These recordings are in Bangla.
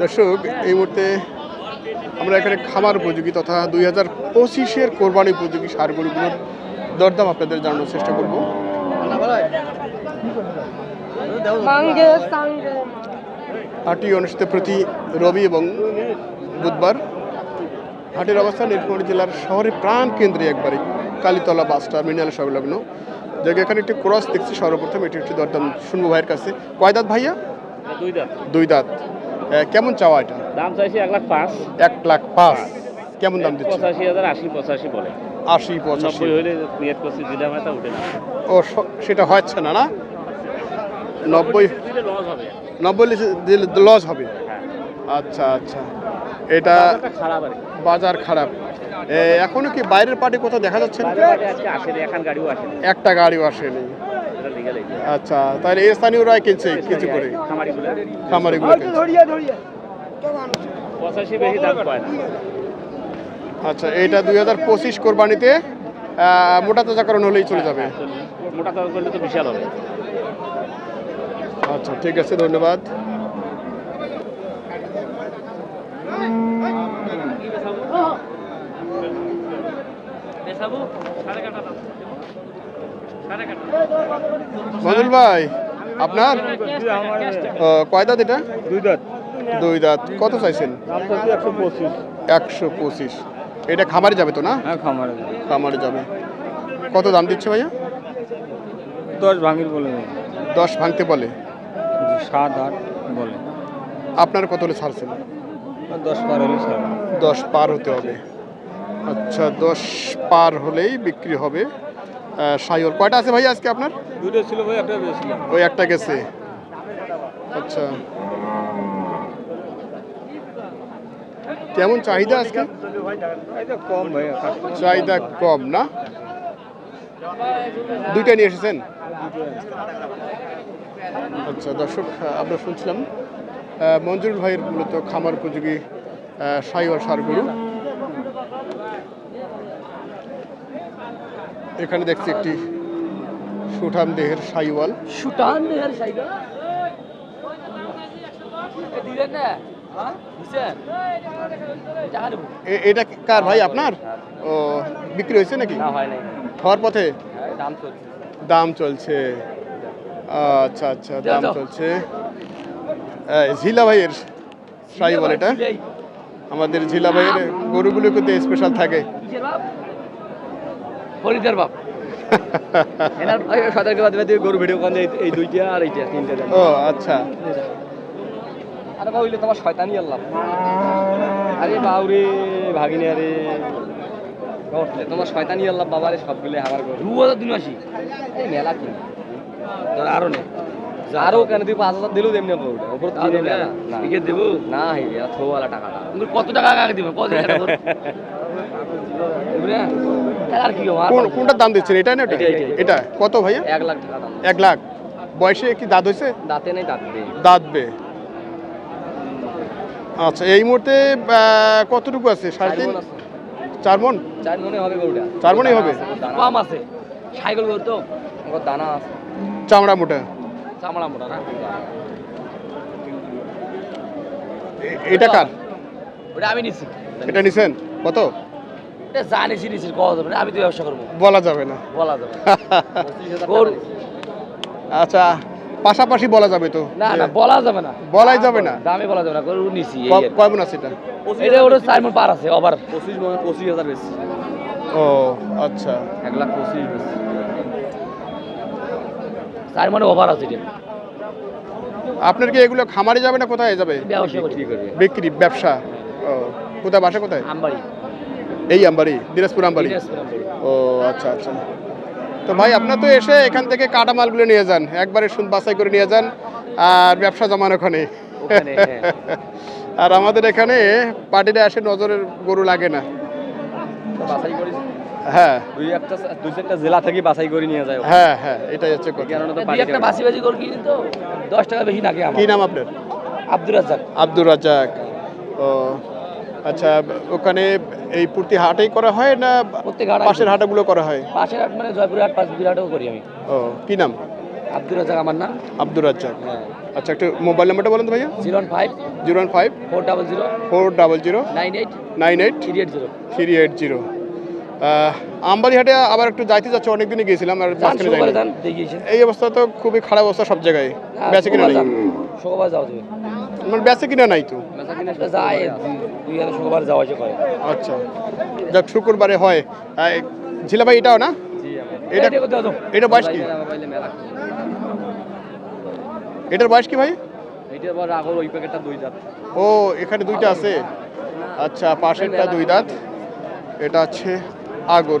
দর্শক এই মুহূর্তে আমরা এখানে খামার উপযোগী তথা দুই হাজার পঁচিশের কোরবানি উপযোগী সারগুলোগুলোর দরদাম আপনাদের জানানোর চেষ্টা করব। সাঙ্গে অনুষ্ঠিত প্রতি রবি এবং বুধবার। হাটের অবস্থান নীলফামারী জেলার শহরের প্রাণ কেন্দ্রে একবারে কালীতলা বাস টার্মিনাল সংলগ্ন জায়গা এখানে একটি ক্রস দেখছি সর্বপ্রথম এটি একটি দরদাম। শুনব ভাইয়ের কাছে। কয় দাঁত ভাইয়া? দুই দাঁত। দুই দাঁত। কেমন চাওয়া এটা? দাম চাইছি এক লাখ পাঁচ। এক লাখ পাঁচ। কেমন দাম দিচ্ছে পঁচাশি হাজার আশি পঁচাশি বলে। আশি পঁচাশি। হলে নিয়ত করছি দিলাম এটা উঠে না। ও সেটা হচ্ছে না না? নব্বই লস হবে। নব্বই দিলে লস হবে? হ্যাঁ। আচ্ছা আচ্ছা। এটা খারাপ বাজার খারাপ। এখনও কি বাইরের পার্টি কোথাও দেখা যাচ্ছে একটা গাড়িও আসেনি। আচ্ছা তাহলে এই স্থানীয়রাই কিনছে কিছু করে। খামারিগুলো। আচ্ছা এইটা দুই হাজার পঁচিশ কোরবানিতে আহ, মোটা তাজাকরণ হলেই চলে যাবে। মোটা তাজা করলে তো বিশাল হবে। আচ্ছা ঠিক আছে ধন্যবাদ। মজুল ভাই আপনার? কয় দাঁত এটা? দুই দাঁত। দুই দাঁত। কত চাইছেন? একশো পঁচিশ। একশো পঁচিশ। এটা খামারে যাবে তো না? হ্যাঁ খামারে খামারে যাবে। কত দাম দিচ্ছে ভাইয়া? দশ ভাঙির বলে দশ ভাঙতে বলে? সাত আট বলে। আপনার কত হলে ছাড়ছেন? দশ পার হলে দশ পার হতে হবে। আচ্ছা দশ পার হলেই বিক্রি হবে। সাইওর কয়টা আছে ভাই আজকে আপনার? দুটো ছিল ভাই একটা বেশিলাম ওই একটা গেছে। আচ্ছা। কেমন চাহিদা আজকে? কম চাহিদা কম না? দুইটা নিয়ে এসেছেন? আচ্ছা দর্শক আমরা শুনছিলাম আহ, মঞ্জুরুল ভাইয়ের মূলত খামার উপযোগী সাইওয়ার সারগুলো এখানে দেখছি একটি সুঠাম দেহের সাইওয়াল। সুটান দেহের হ্যাঁ? এটা কার ভাই আপনার? ও বিক্রি হয়েছে নাকি? হয় হওয়ার পথে? দাম চলছে। আচ্ছা আচ্ছা দাম চলছে। ঝিলা ভাইয়ের সাইওয়াল এটা। আমাদের ঝিলা ভাইয়ের গরুগুলো কিন্তু স্পেশাল থাকে। ফরিদের বাপ। এনার ভাই সদরকে বাদ দিয়ে গরু ভিডিও কোন এই দুইটা আর এইটা তিনটা দেন ও আচ্ছা। আরে বাউলে তোমার শয়তানি আল্লাহ আরে বাউরে ভাগিনি আরে। তোমার শয়তানি আল্লাহ বাবারে সবগুলো আমার গরু। দু হাজার দিন আসি এই মেলা কি? তোর আরও নেই আরও কেন তুই পাঁচ হাজার দিলেও তেমনি গরুটা ওপর দিনে মেলা টিকে দেবো? না হে থোওয়ালা টাকাটা। কত টাকা আগে দিবে? কত টাকা আর কি কোনটার দাম দিচ্ছেন? এটা না এটা? কত ভাইয়া? এক লাখ টাকা দাম। এক লাখ। বয়সে কি দাঁত হয়েছে? দাঁতে নেই দাঁত দাঁতবে আচ্ছা এই মুহূর্তে কতটুকু আছে? সাড়ে তিন? চার মন? চার মনে হবে গরুটা। চার মনেই হবে? কম আছে। সাইকেল গরু তো। দানা আছে। চামড়া মোটা? চামড়া মোটা না। এটা কার? ওটা আমি নিছি। এটা নিছেন? কত? এটা জানিছি নিছি কত যাবে না, আমি তো ব্যবসা করব। বলা যাবে না। বলা যাবে গরু। আচ্ছা পাশাপাশি বলা যাবে তো? না না বলা যাবে না। বলাই যাবে না? দামে বলা যাবে না গরু নিছি। কয় মন আছে এটা? এটা ওটা চার মন পার আছে আবার পঁচিশ মন পঁচিশ হাজার বেশি। ও আচ্ছা। এক লাখ পঁচিশ বেশি। চার মনে ওভার আছে এটা। আপনার কি এগুলো খামারে যাবে না কোথায় যাবে? ব্যবসা করবে বিক্রি ব্যবসা। ও কোথায় বাসা কোথায়? আমবাড়ি। এই আমবাড়ি দিনাজপুর আমবাড়ি ও আচ্ছা আচ্ছা। তো ভাই আপনার তো এসে এখান থেকে কাটা মালগুলো নিয়ে যান একবারে শুন বাছাই করে নিয়ে যান আর ব্যবসা জমান ওখানে। হ্যাঁ। আর আমাদের এখানে পার্টিতে আসে নজরের গরু লাগে না। হ্যাঁ। দুই একটা দুই চারটা জেলা থেকে বাছাই করে নিয়ে যায় হ্যাঁ হ্যাঁ এটাই হচ্ছে কথা। দুই একটা বাসি বাসি করে কিনি তো দশ টাকা বেশি নাকি আমার। কি নাম আপনার? আব্দুর রাজ্জাক। আব্দুর রাজাক ও আচ্ছা ওখানে এই পূর্তি হাটেই করা হয় না প্রত্যেক হাট পাশের হাটাগুলো করা হয়? পাশের হাট মানে জয়পুর হাট পাঁচ বিরাটও করি আমি। ও কি নাম? আব্দুর রাজ্জাক আমার নাম। আব্দুর রাজ্জাক। হ্যাঁ। আচ্ছা একটু মোবাইল নাম্বারটা বলেন তো ভাইয়া। Zero one five. Zero one five. Four double zero. Four double zero. Nine eight. Nine eight. Three eight zero. Three eight zero. আমবাড়িহাটে আবার একটু যাইতে যাচ্ছে অনেকদিনে গিয়েছিলাম আর এই অবস্থা তো খুবই খারাপ অবস্থা সব জায়গায়। বেঁচে কিনা নাই। শুক্রবার যাওয়া যাবে। মানে বেঁচে কিনা নাই তো? যায় দুই হাজার শুক্রবার যাওয়া করে আচ্ছা। যাক শুক্রবারে হয়। ঝিলা ভাই এটাও না? এটা এটা বয়স কি? এটার বয়স কি ভাই? ও এখানে দুইটা আছে? আচ্ছা পাশেরটা দুই দাঁত। এটা হচ্ছে আগর।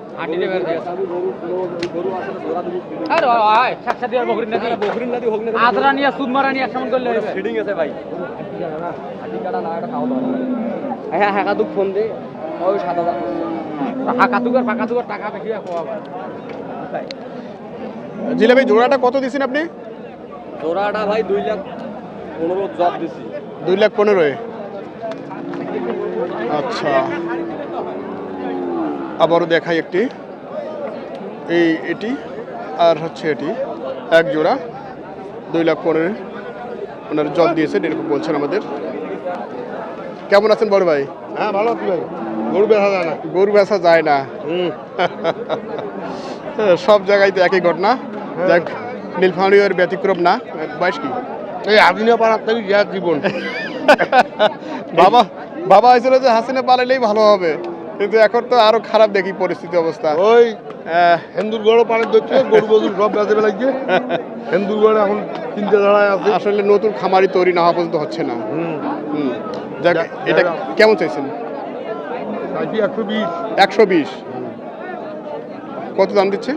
আরে বকরির নাদি হোক না আদরা নিয়ে নিয়ে করলে ফিডিং আছে ভাই। হ্যাঁ হ্যাঁ ফোন দে। ওই সাত হাজার টাকা বেশি ভাই জোড়াটা কত দিয়েছেন আপনি? জোড়াটা ভাই দুই লাখ পনেরো জব দিছি। দুই লাখ পনেরোয়। আচ্ছা। আবারও দেখাই একটি। এই এটি আর হচ্ছে এটি। এক জোড়া দুই লাখ পনেরো। ওনার জল দিয়েছেন এরকম বলছেন আমাদের। কেমন আছেন বড় ভাই? হ্যাঁ ভালো আছি ভাই। গরু বেচা যায় না। গরু বেচা যায় না। সব জায়গায় তো একই ঘটনা। দেখ নীলফামারীর ব্যতিক্রম না। বয়স কি? এই আদিনা পাড়ার থেকে জীবন। বাবা বাবা হয়েছিল যে হাসিনা পালাইলেই ভালো হবে। কিন্তু এখন তো আরও খারাপ দেখি পরিস্থিতি অবস্থা। ওই হিন্দুর গড় পাড়ে দেখছে গরু বজুর সব বেচে বেলাইছে। হিন্দুর গড়ে এখন তিনটে দাঁড়ায় আছে। আসলে নতুন খামারি তৈরি না হওয়া পর্যন্ত হচ্ছে না। হুম। হুম। যাক এটা কেমন চাইছেন? চাইছি একশো বিশ। একশো বিশ। কত দাম দিচ্ছে?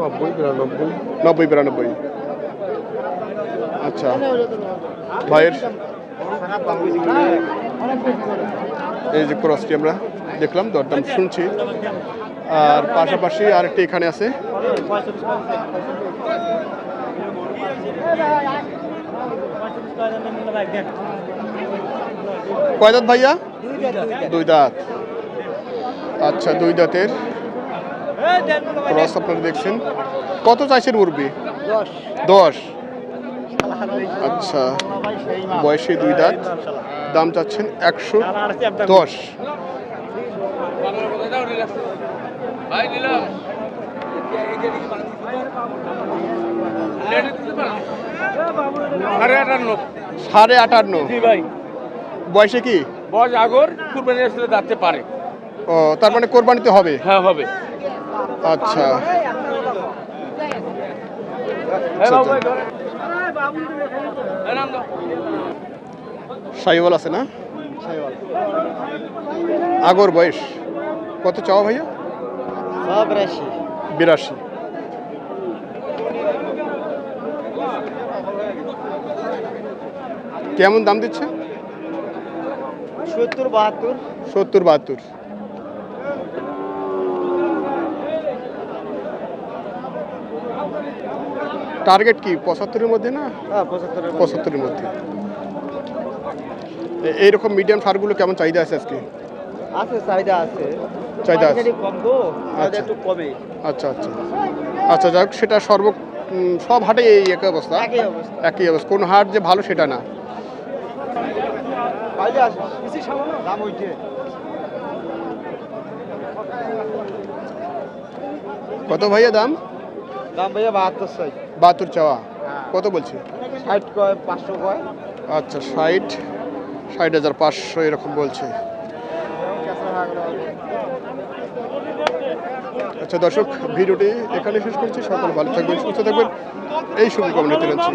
নব্বই বিরানব্বই। নব্বই বিরানব্বই। আচ্ছা। ভাইয়ের? এই যে ক্রসটি আমরা। দেখলাম দরদাম শুনছি। আর পাশাপাশি আরেকটি এখানে আছে। কয় দাঁত ভাইয়া? দুই দাঁত। আচ্ছা দুই দাঁতের। ক্রস আপনারা দেখছেন। কত চাইছেন মুরবি দশ। আচ্ছা বয়সে দুই দাঁত। দাম চাচ্ছেন একশো দশ। সাড়ে আটান্ন সাড়ে আটান্ন জি ভাই। বয়সে কি? বয়স আগর কুরবানি আসলে যাতে পারে। ও তার মানে কোরবানিতে হবে? হ্যাঁ হবে। আচ্ছা। আচ্ছা, আচ্ছা। সাইওয়াল আছে না? আগর বয়স। কত চাওয়া ভাইয়া? সব বিরাশি। কেমন দাম দিচ্ছে? সত্তর বাহাত্তর। সত্তর বাহাত্তর। টার্গেট কি? পঁচাত্তরের মধ্যে না? হ্যাঁ পঁচাত্তরের মধ্যে। এইরকম মিডিয়াম সারগুলো কেমন চাহিদা আছে আজকে? আছে চাহিদা আছে। চাহিদা আছে। কম আচ্ছা। একটু কমে। আচ্ছা আচ্ছা। আচ্ছা যাক সেটা সর্ব সব হাটে এই একই অবস্থা। একই অবস্থা। কোন হাট যে ভালো সেটা না। কত ভাইয়া দাম? দাম ভাইয়া বাহাত্তর চাই। বাহাত্তর চাওয়া। কত বলছে? ষাট কয় পাঁচশো কয়। আচ্ছা ষাট। ষাট হাজার পাঁচশো এরকম বলছে। আচ্ছা দর্শক ভিডিওটি এখানে শেষ করছি। সকল ভালো থাকবেন সুস্থ থাকবেন। এই শুভকামনা জানাচ্ছি।